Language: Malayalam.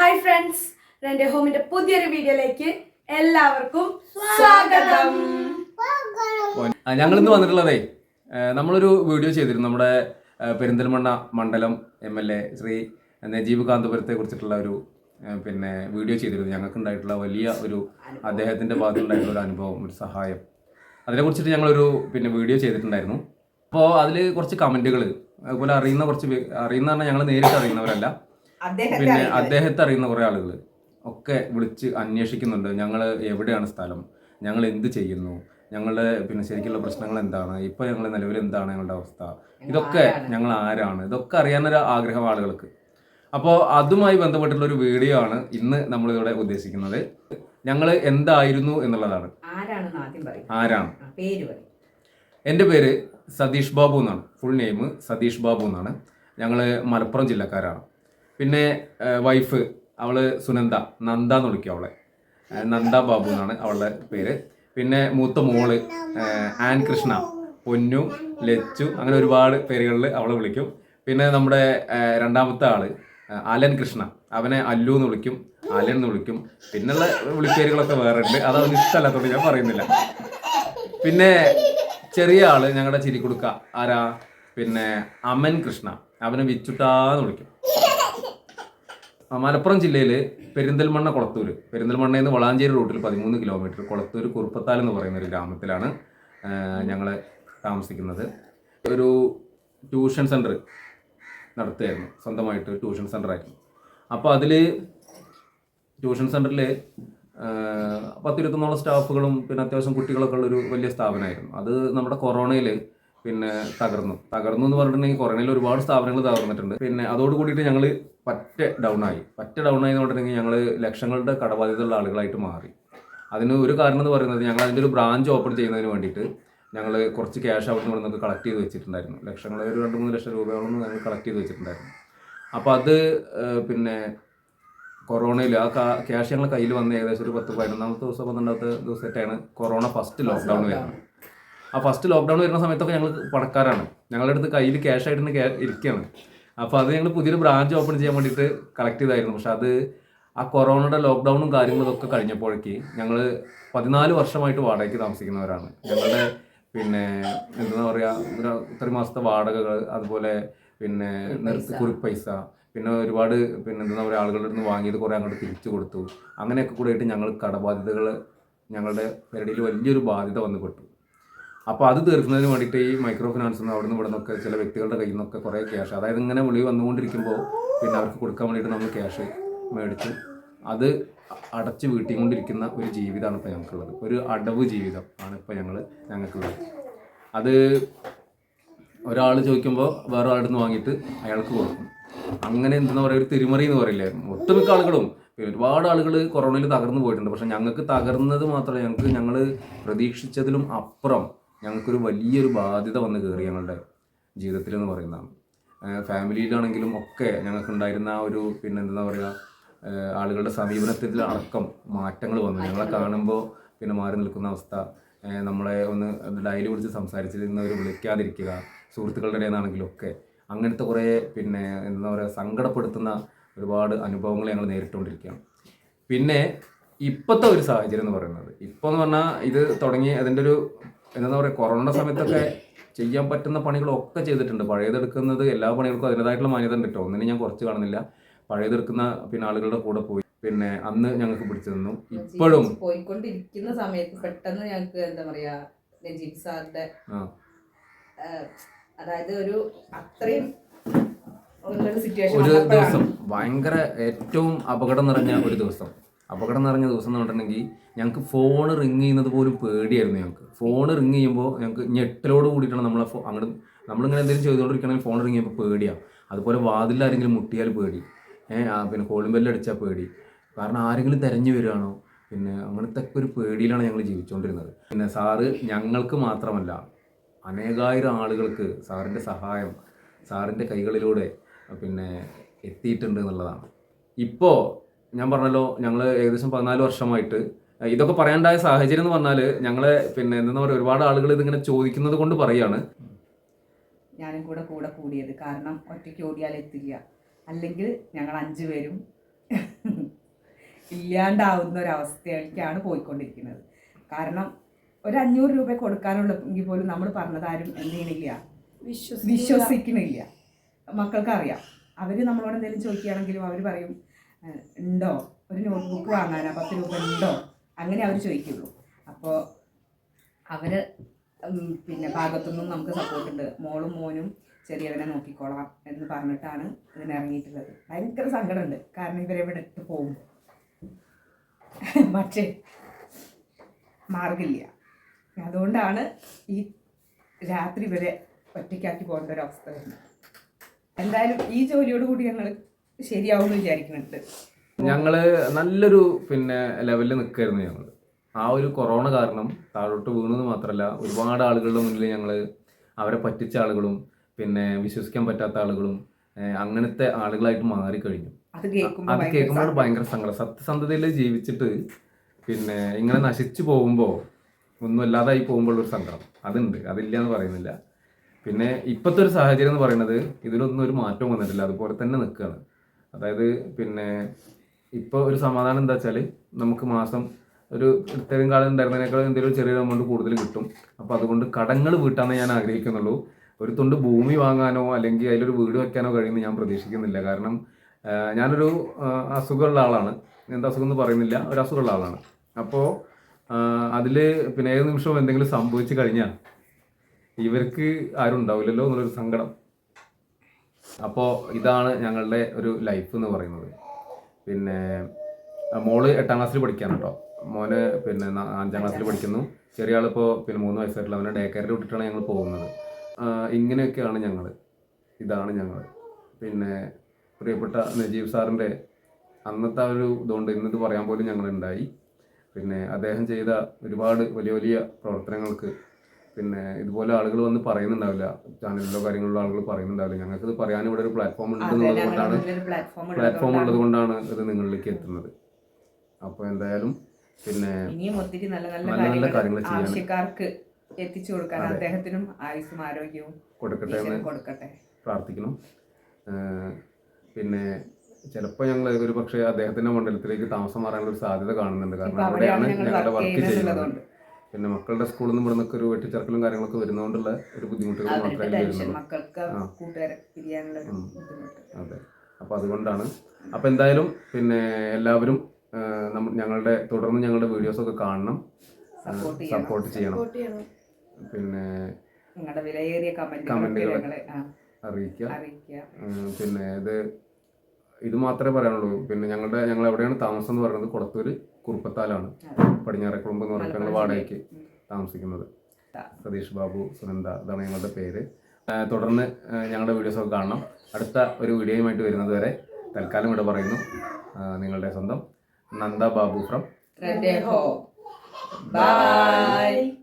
ഹായ് ഫ്രണ്ട്സ് എന്റെ ഹോമിന്റെ പുതിയൊരു വീഡിയോയിലേക്ക് എല്ലാവർക്കും സ്വാഗതം. ഞങ്ങൾ ഇന്ന് വന്നിട്ടുള്ളതേ നമ്മളൊരു വീഡിയോ ചെയ്തിരുന്നു. നമ്മുടെ പെരിന്തൽമണ്ണ മണ്ഡലം M L A Shri Najeeb കാന്തപുരത്തെ കുറിച്ചിട്ടുള്ള ഒരു പിന്നെ വീഡിയോ ചെയ്തിരുന്നു. ഞങ്ങൾക്ക് ഉണ്ടായിട്ടുള്ള വലിയ ഒരു അദ്ദേഹത്തിന്റെ ഭാഗത്തുണ്ടായിട്ടുള്ള ഒരു അനുഭവം ഒരു സഹായം. അതിനെ കുറിച്ചിട്ട് ഞങ്ങളൊരു പിന്നെ വീഡിയോ ചെയ്തിട്ടുണ്ടായിരുന്നു. അപ്പോൾ അതിൽ കുറച്ച് കമന്റുകൾ അതുപോലെ അറിയുന്ന കുറച്ച് അറിയുന്ന പറഞ്ഞാൽ ഞങ്ങൾ നേരിട്ട് അറിയുന്നവരല്ല. പിന്നെ അദ്ദേഹത്തെ അറിയുന്ന കുറേ ആളുകൾ ഒക്കെ വിളിച്ച് അന്വേഷിക്കുന്നുണ്ട്. ഞങ്ങൾ എവിടെയാണ് സ്ഥലം? ഞങ്ങൾ എന്ത് ചെയ്യുന്നു? ഞങ്ങളുടെ പിന്നെ ശരിക്കുള്ള പ്രശ്നങ്ങൾ എന്താണ്? ഇപ്പൊ ഞങ്ങൾ നിലവിൽ എന്താണ് ഞങ്ങളുടെ അവസ്ഥ? ഇതൊക്കെ ഞങ്ങൾ ആരാണ്? ഇതൊക്കെ അറിയാനൊരു ആഗ്രഹം ആളുകൾക്ക്. അപ്പോൾ അതുമായി ബന്ധപ്പെട്ടുള്ള ഒരു വീഡിയോ ആണ് ഇന്ന് നമ്മളിവിടെ ഉദ്ദേശിക്കുന്നത്. ഞങ്ങൾ എന്തായിരുന്നു എന്നുള്ളതാണ്. ആരാണ്? എന്റെ പേര് സതീഷ് ബാബു എന്നാണ്. ഫുൾ നെയിം സതീഷ് ബാബു എന്നാണ്. ഞങ്ങൾ മലപ്പുറം ജില്ലക്കാരാണ്. പിന്നെ വൈഫ് അവൾ സുനന്ദ. നന്ദ എന്ന് വിളിക്കും അവളെ. നന്ദ ബാബു എന്നാണ് അവളുടെ പേര്. പിന്നെ മൂത്ത മോൾ ആൻ കൃഷ്ണ. പൊന്നു ലച്ചു അങ്ങനെ ഒരുപാട് പേരുകളിൽ അവളെ വിളിക്കും. പിന്നെ നമ്മുടെ രണ്ടാമത്തെ ആൾ അലൻ കൃഷ്ണ. അവനെ അല്ലു എന്ന് വിളിക്കും അലൻ എന്ന് വിളിക്കും. പിന്നെയുള്ള വിളിപ്പേരുകളൊക്കെ വേറെ ഉണ്ട് അത് അവന് ഇഷ്ടമല്ലാത്തത് ഞാൻ പറയുന്നില്ല. പിന്നെ ചെറിയ ആൾ ഞങ്ങളുടെ ചിരി കൊടുക്ക ആരാ? പിന്നെ അമൻ കൃഷ്ണ. അവനെ വിച്ചുട്ടാന്ന് വിളിക്കും. മലപ്പുറം ജില്ലയിൽ പെരിന്തൽമണ്ണ കൊളത്തൂർ പെരിന്തൽമണ്ണയിൽ നിന്ന് വളാഞ്ചേരി റൂട്ടിൽ പതിമൂന്ന് കിലോമീറ്റർ. കൊളത്തൂർ കുറുപ്പത്താൽ എന്ന് പറയുന്ന ഒരു ഗ്രാമത്തിലാണ് ഞങ്ങൾ താമസിക്കുന്നത്. ഒരു ട്യൂഷൻ സെന്റർ നടത്തുകയായിരുന്നു. സ്വന്തമായിട്ട് ട്യൂഷൻ സെന്ററായിരുന്നു അപ്പോൾ അതിൽ ട്യൂഷൻ സെന്ററിൽ പത്തിരുപത്തൊന്നോളം സ്റ്റാഫുകളും പിന്നെ അത്യാവശ്യം കുട്ടികളൊക്കെ ഉള്ളൊരു വലിയ സ്ഥാപനമായിരുന്നു. അത് നമ്മുടെ കൊറോണയിൽ പിന്നെ തകർന്നു. തകർന്നു എന്ന് പറഞ്ഞിട്ടുണ്ടെങ്കിൽ കൊറോണയിൽ ഒരുപാട് സ്ഥാപനങ്ങൾ തകർന്നിട്ടുണ്ട്. പിന്നെ അതോട് കൂടിയിട്ട് ഞങ്ങൾ പറ്റ ഡൗൺ ആയി പറ്റ ഡൗൺ ആയി എന്ന് പറഞ്ഞിട്ടുണ്ടെങ്കിൽ ഞങ്ങൾ ലക്ഷങ്ങളുടെ കടബാധ്യതയുള്ള ആളുകളായിട്ട് മാറി. അതിന് ഒരു കാരണം എന്ന് പറയുന്നത് ഞങ്ങൾ അതിന്റെ ഒരു ബ്രാഞ്ച് ഓപ്പൺ ചെയ്യുന്നതിന് വേണ്ടിയിട്ട് ഞങ്ങൾ കുറച്ച് ക്യാഷ് അവിടെ നിന്ന് നിന്നൊക്കെ കളക്ട് ചെയ്ത് വെച്ചിട്ടുണ്ടായിരുന്നു. ലക്ഷങ്ങൾ ഒരു രണ്ട് മൂന്ന് ലക്ഷം രൂപയോളം ഞങ്ങൾ കളക്ട് ചെയ്ത് വെച്ചിട്ടുണ്ടായിരുന്നു. അപ്പോൾ അത് പിന്നെ കൊറോണയിൽ ആ ക്യാഷ് ഞങ്ങൾ കയ്യിൽ വന്ന ഏകദേശം ഒരു പത്ത് പതിനൊന്നാമത്തെ ദിവസം പന്ത്രണ്ടാമത്തെ ദിവസമായിട്ടാണ് കൊറോണ ഫസ്റ്റ് ലോക്ക്ഡൗൺ. വരുന്നത്. ആ ഫസ്റ്റ് ലോക്ക്ഡൗൺ വരുന്ന സമയത്തൊക്കെ ഞങ്ങൾ പണക്കാരാണ്. ഞങ്ങളുടെ അടുത്ത് കയ്യിൽ ക്യാഷ് ആയിട്ട് ക്യാ- ഇരിക്കുകയാണ് അപ്പോൾ അത് ഞങ്ങൾ പുതിയൊരു ബ്രാഞ്ച് ഓപ്പൺ ചെയ്യാൻ വേണ്ടിയിട്ട് കളക്ട് ചെയ്തായിരുന്നു. പക്ഷെ അത് ആ കൊറോണയുടെ ലോക്ക്ഡൗണും കാര്യങ്ങളും ഒക്കെ കഴിഞ്ഞപ്പോഴേക്ക് ഞങ്ങൾ പതിനാല് വർഷമായിട്ട് വാടകയ്ക്ക് താമസിക്കുന്നവരാണ്. ഞങ്ങളുടെ പിന്നെ എന്താ പറയുക ഒരു ഇത്രയും മാസത്തെ വാടകകൾ അതുപോലെ പിന്നെ നിർത്തി കുറിപ്പ് പൈസ പിന്നെ ഒരുപാട് പിന്നെ എന്താ പറയുക ആളുകളുടെ നിന്ന് വാങ്ങിയത് കുറേ അങ്ങോട്ട് തിരിച്ചു കൊടുത്തു. അങ്ങനെയൊക്കെ കൂടെ ആയിട്ട് ഞങ്ങൾ കടബാധ്യതകൾ ഞങ്ങളുടെ പേരടിയിൽ വലിയൊരു ബാധ്യത വന്നു പെട്ടു അപ്പോൾ അത് തീർക്കുന്നതിന് വേണ്ടിയിട്ട് ഈ മൈക്രോ ഫിനാൻസ് അവിടെ നിന്ന് ഇവിടെ നിന്നൊക്കെ ചില വ്യക്തികളുടെ കയ്യിൽ നിന്നൊക്കെ കുറേ ക്യാഷ് അതായത് ഇങ്ങനെ വിളി വന്നുകൊണ്ടിരിക്കുമ്പോൾ പിന്നെ അവർക്ക് കൊടുക്കാൻ വേണ്ടിയിട്ട് നമ്മൾ ക്യാഷ് മേടിച്ച് അത് അടച്ച് വീട്ടിക്കൊണ്ടിരിക്കുന്ന ഒരു ജീവിതമാണ് ഇപ്പോൾ ഞങ്ങൾക്കുള്ളത്. ഒരു അടവ് ജീവിതം ആണ് ഇപ്പോൾ ഞങ്ങൾ ഞങ്ങൾക്കുള്ളത്. അത് ഒരാൾ ചോദിക്കുമ്പോൾ വേറെ ആളുടെ നിന്ന് വാങ്ങിയിട്ട് അയാൾക്ക് കൊടുക്കും. അങ്ങനെ എന്താ പറയുക ഒരു തിരിമറി എന്ന് പറയില്ലേ? ഒട്ടുമിക്ക ആളുകളും. ഒരുപാട് ആളുകൾ കൊറോണയിൽ തകർന്നു പോയിട്ടുണ്ട്. പക്ഷെ ഞങ്ങൾക്ക് തകർന്നത് മാത്രമല്ല ഞങ്ങൾക്ക് ഞങ്ങൾ പ്രതീക്ഷിച്ചതിലും അപ്പുറം ഞങ്ങൾക്കൊരു വലിയൊരു ബാധ്യത വന്ന് കയറി ഞങ്ങളുടെ ജീവിതത്തിൽ എന്ന് പറയുന്നതാണ് ഫാമിലിയിലാണെങ്കിലും ഒക്കെ ഞങ്ങൾക്ക് ഉണ്ടായിരുന്ന ആ ഒരു പിന്നെ എന്താ പറയുക ആളുകളുടെ സമീപനത്തിൽ അടക്കം മാറ്റങ്ങൾ വന്നു. ഞങ്ങളെ കാണുമ്പോൾ പിന്നെ മാറി നിൽക്കുന്ന അവസ്ഥ നമ്മളെ ഒന്ന് ഡയലി വിളിച്ച് സംസാരിച്ചിരുന്നവർ വിളിക്കാതിരിക്കുക സുഹൃത്തുക്കളുടെ ഇടയിൽ ഒക്കെ അങ്ങനത്തെ കുറേ പിന്നെ എന്താ പറയുക സങ്കടപ്പെടുത്തുന്ന ഒരുപാട് അനുഭവങ്ങൾ ഞങ്ങൾ നേരിട്ടുകൊണ്ടിരിക്കുകയാണ്. പിന്നെ ഇപ്പോഴത്തെ ഒരു സാഹചര്യം എന്ന് പറയുന്നത്. ഇപ്പോൾ എന്ന് പറഞ്ഞാൽ ഇത് തുടങ്ങി അതിന്റെ ഒരു എന്താ പറയുക കൊറോണ സമയത്തൊക്കെ ചെയ്യാൻ പറ്റുന്ന പണികളൊക്കെ ചെയ്തിട്ടുണ്ട്. പഴയതെടുക്കുന്നത് എല്ലാ പണികൾക്കും അതിന്റെതായിട്ടുള്ള മാന്യത ഉണ്ട് കേട്ടോ ഒന്നിനും ഞാൻ കുറച്ച് കാണുന്നില്ല. പഴയതെടുക്കുന്ന പിന്നെ ആളുകളുടെ കൂടെ പോയി. പിന്നെ അന്ന് ഞങ്ങൾക്ക് പിടിച്ചു തന്നു ഇപ്പോഴും. പോയിക്കൊണ്ടിരിക്കുന്ന സമയത്ത് പെട്ടെന്ന് ഞങ്ങൾക്ക് എന്താ പറയാ നജീബ് സാറിന്റെ അതായത് ഒരു അത്രയും ഒരു ദിവസം. ഭയങ്കര ഏറ്റവും അപകടം നിറഞ്ഞ ഒരു ദിവസം. അപകടം നിറഞ്ഞ ദിവസം എന്ന് പറഞ്ഞിട്ടുണ്ടെങ്കിൽ ഞങ്ങൾക്ക് ഫോൺ റിങ് ചെയ്യുന്നത് പോലും പേടിയായിരുന്നു ഞങ്ങൾക്ക് ഫോൺ റിങ് ചെയ്യുമ്പോൾ ഞങ്ങൾക്ക് ഞെട്ടലോട് കൂടിയിട്ടാണ് നമ്മളെ ഫോ അങ്ങോട്ട് നമ്മളിങ്ങനെ എന്തെങ്കിലും ചെയ്തുകൊണ്ടിരിക്കണമെങ്കിൽ ഫോൺ റിങ് ചെയ്യുമ്പോൾ പേടിയാണ് അതുപോലെ വാതിൽ ആരെങ്കിലും മുട്ടിയാൽ പേടി. പിന്നെ കോളിംഗ് ബെല്ലടിച്ചാൽ പേടി. കാരണം ആരെങ്കിലും തിരഞ്ഞു വരികയാണോ? പിന്നെ അങ്ങനത്തെ ഒരു പേടിയിലാണ് ഞങ്ങൾ ജീവിച്ചുകൊണ്ടിരുന്നത് പിന്നെ സാറ് ഞങ്ങൾക്ക് മാത്രമല്ല അനേകായിരം ആളുകൾക്ക് സാറിന്റെ സഹായം സാറിന്റെ കൈകളിലൂടെ പിന്നെ എത്തിയിട്ടുണ്ട് എന്നുള്ളതാണ്. ഇപ്പോൾ ഞാൻ പറഞ്ഞല്ലോ ഞങ്ങൾ ഏകദേശം പതിനാല് വർഷമായിട്ട്. ഇതൊക്കെ പറയാണ്ടായ സാഹചര്യം എന്ന് പറഞ്ഞാൽ ഞങ്ങളെ പിന്നെ എന്താ പറയുക ഒരുപാട് ആളുകൾ ഇതിങ്ങനെ ചോദിക്കുന്നത് കൊണ്ട് പറയാണ്. ഞാനും കൂടെ കൂടെ കൂടിയത്. കാരണം ഒറ്റയ്ക്ക് ഓടിയാൽ എത്തില്ല. അല്ലെങ്കിൽ ഞങ്ങൾ അഞ്ചു പേരും ഇല്ലാണ്ടാവുന്ന ഒരവസ്ഥയിലേക്കാണ് പോയിക്കൊണ്ടിരിക്കുന്നത്. കാരണം ഒരു അഞ്ഞൂറ് രൂപ കൊടുക്കാനുള്ള കൊടുക്കാനുള്ളെങ്കിൽ പോലും നമ്മൾ പറഞ്ഞതാരും എന്ത് ചെയ്യണില്ല. വിശ്വസിക്കണില്ല. മക്കൾക്ക് അറിയാം അവർ നമ്മളോട് എന്തെങ്കിലും ചോദിക്കുകയാണെങ്കിലും അവർ പറയും "ഏഹ്, ഉണ്ടോ? ഒരു നോട്ട്ബുക്ക് വാങ്ങാനാ? പത്ത് രൂപ ഉണ്ടോ? അങ്ങനെ അവർ ചോദിക്കുള്ളൂ. അപ്പോൾ അവർ പിന്നെ ഭാഗത്തുനിന്നും നമുക്ക് സപ്പോർട്ട് ഉണ്ട്. മോളും മോനും ചെറിയവനെ നോക്കിക്കോളാം എന്ന് പറഞ്ഞിട്ടാണ് ഇതിന് ഇറങ്ങിയിട്ടുള്ളത്. ഭയങ്കര സങ്കടമുണ്ട്. കാരണം ഇവരെ ഇവിടെ ഇട്ട് പോകും പക്ഷേ മാർഗില്ല അതുകൊണ്ടാണ് ഈ രാത്രി വരെ ഒറ്റയ്ക്കാക്കി പോകേണ്ട ഒരു അവസ്ഥ വരുന്നത്. എന്തായാലും ഈ ജോലിയോട് കൂടി ഞങ്ങൾ ശരിയാവുമെന്ന് വിചാരിക്കുന്നുണ്ട്. ഞങ്ങൾ നല്ലൊരു പിന്നെ ലെവലിൽ നിൽക്കായിരുന്നു ഞങ്ങൾ ആ ഒരു കൊറോണ കാരണം താഴോട്ട് വീണെന്ന് മാത്രമല്ല ഒരുപാട് ആളുകളുടെ മുന്നിൽ ഞങ്ങൾ അവരെ പറ്റിച്ച ആളുകളും പിന്നെ വിശ്വസിക്കാൻ പറ്റാത്ത ആളുകളും ഏഹ് അങ്ങനത്തെ ആളുകളായിട്ട് മാറിക്കഴിഞ്ഞു. അത് കേൾക്കുമ്പോൾ അത് കേൾക്കുമ്പോൾ ഭയങ്കര സങ്കടം. സത്യസന്ധതയിൽ ജീവിച്ചിട്ട് പിന്നെ ഇങ്ങനെ നശിച്ചു പോകുമ്പോൾ ഒന്നും ഇല്ലാതായി പോകുമ്പോൾ ഒരു സങ്കടം. അതുണ്ട്. അതില്ല എന്ന് പറയുന്നില്ല. പിന്നെ ഇപ്പോഴത്തെ ഒരു സാഹചര്യം എന്ന് പറയുന്നത് ഇതിലൊന്നും ഒരു മാറ്റവും വന്നിട്ടില്ല. അതുപോലെ തന്നെ നിൽക്കുകയാണ് അതായത് പിന്നെ ഇപ്പോൾ ഒരു സമാധാനം എന്താ വെച്ചാൽ നമുക്ക് മാസം ഒരു ഇത്രയും കാലം ഉണ്ടായിരുന്നതിനേക്കാൾ എന്തെങ്കിലും ചെറിയ എമൗണ്ട് കൂടുതൽ കിട്ടും. അപ്പോൾ അതുകൊണ്ട് കടങ്ങൾ വീട്ടാന്നേ ഞാൻ ആഗ്രഹിക്കുന്നുള്ളൂ. ഒരു തുണ്ട് ഭൂമി വാങ്ങാനോ അല്ലെങ്കിൽ അതിലൊരു വീട് വെക്കാനോ കഴിയുമെന്ന് ഞാൻ പ്രതീക്ഷിക്കുന്നില്ല. കാരണം ഞാനൊരു അസുഖമുള്ള ആളാണ്. എന്താ അസുഖം എന്ന് പറയുന്നില്ല. ഒരു അസുഖമുള്ള ആളാണ്. അപ്പോൾ അതിൽ പിന്നെ ഏത് നിമിഷവും എന്തെങ്കിലും സംഭവിച്ചു കഴിഞ്ഞാൽ ഇവർക്ക് ആരും ഉണ്ടാവില്ലല്ലോ എന്നുള്ളൊരു സങ്കടം. അപ്പോൾ ഇതാണ് ഞങ്ങളുടെ ഒരു ലൈഫ് എന്ന് പറയുന്നത്. പിന്നെ മോൾ എട്ടാം ക്ലാസ്സിൽ പഠിക്കാണ് കേട്ടോ മോന് പിന്നെ അഞ്ചാം ക്ലാസ്സിൽ പഠിക്കുന്നു. ചെറിയ ആളിപ്പോൾ പിന്നെ മൂന്ന് വയസ്സായിട്ടുള്ള. അവനെ ഡേ കെയറിൽ വിട്ടിട്ടാണ് ഞങ്ങൾ പോകുന്നത്. ഇങ്ങനെയൊക്കെയാണ് ഞങ്ങൾ ഇതാണ് ഞങ്ങൾ പിന്നെ പ്രിയപ്പെട്ട നജീബ് സാറിന്റെ അന്നത്തെ ഒരു ഇതുകൊണ്ട് ഇന്നത് പറയാൻ പോലും ഞങ്ങളുണ്ടായി. പിന്നെ അദ്ദേഹം ചെയ്ത ഒരുപാട് വലിയ വലിയ പ്രവർത്തനങ്ങൾക്ക് പിന്നെ ഇതുപോലെ ആളുകൾ വന്ന് പറയുന്നുണ്ടാവില്ല. ചാനലിലോ കാര്യങ്ങളിലോ ആളുകൾ പറയുന്നുണ്ടാവില്ല. ഞങ്ങൾക്ക് ഇത് പറയാൻ ഇവിടെ ഒരു പ്ലാറ്റ്ഫോം ഉണ്ട് എന്നുള്ളതുകൊണ്ടാണ് പ്ലാറ്റ്ഫോം ഉള്ളത് കൊണ്ടാണ്. ഇത് നിങ്ങളിലേക്ക് എത്തുന്നത്. അപ്പോൾ എന്തായാലും പിന്നെ നല്ല നല്ല കാര്യങ്ങൾ ആവശ്യക്കാർക്ക് എത്തിച്ചു കൊടുക്കാൻ അദ്ദേഹത്തിനും ആയുസ്സും ആരോഗ്യവും കൊടുക്കട്ടെ എന്ന് കൊടുക്കട്ടെ. പ്രാർത്ഥിക്കണം പിന്നെ ചിലപ്പോൾ ഞങ്ങൾ ഒരു പക്ഷേ അദ്ദേഹത്തിന്റെ മണ്ഡലത്തിലേക്ക് താമസം മാറാനുള്ള ഒരു സാധ്യത കാണുന്നുണ്ട്. കാരണം അവിടെയാണ് ഞങ്ങളുടെ വർക്ക് ചെയ്യുന്നത് പിന്നെ മക്കളുടെ സ്കൂളിൽ നിന്ന് ഇവിടുന്നൊക്കെ ഒരു വെട്ടിച്ചേർക്കലും കാര്യങ്ങളൊക്കെ വരുന്നതുകൊണ്ടുള്ള ഒരു ബുദ്ധിമുട്ടുകൾ മാത്രമേ വരുന്നുള്ളൂ. അതെ. അപ്പോൾ അതുകൊണ്ടാണ്. അപ്പോൾ എന്തായാലും പിന്നെ എല്ലാവരും ഏഹ് നമ്മ- ഞങ്ങളുടെ തുടർന്ന് ഞങ്ങളുടെ വീഡിയോസൊക്കെ കാണണം. സപ്പോർട്ട് ചെയ്യണം. പിന്നെ നിങ്ങളുടെ വിലയേറിയ കമന്റുകൾ അറിയിക്കുക. പിന്നെ ഇത് ഇത് മാത്രമേ പറയാനുള്ളൂ. പിന്നെ ഞങ്ങളുടെ ഞങ്ങൾ എവിടെയാണ് താമസം എന്ന് പറയുന്നത്? കൊളത്തൂര്. കുറുപ്പത്താലാണ്. പടിഞ്ഞാറക്കുളമ്പ് എന്ന് പറഞ്ഞിട്ട് ഞങ്ങൾ വാടകയ്ക്ക് താമസിക്കുന്നത്. സതീഷ് ബാബു സുനന്ദ ഇതാണ് ഞങ്ങളുടെ പേര്. തുടർന്ന് ഞങ്ങളുടെ വീഡിയോസ് ഒക്കെ കാണണം. അടുത്ത ഒരു വീഡിയോയുമായിട്ട് വരുന്നത് വരെ തൽക്കാലം ഇവിടെ പറയുന്നു. നിങ്ങളുടെ സ്വന്തം നന്ദ ബാബു ഫ്രം. Bye.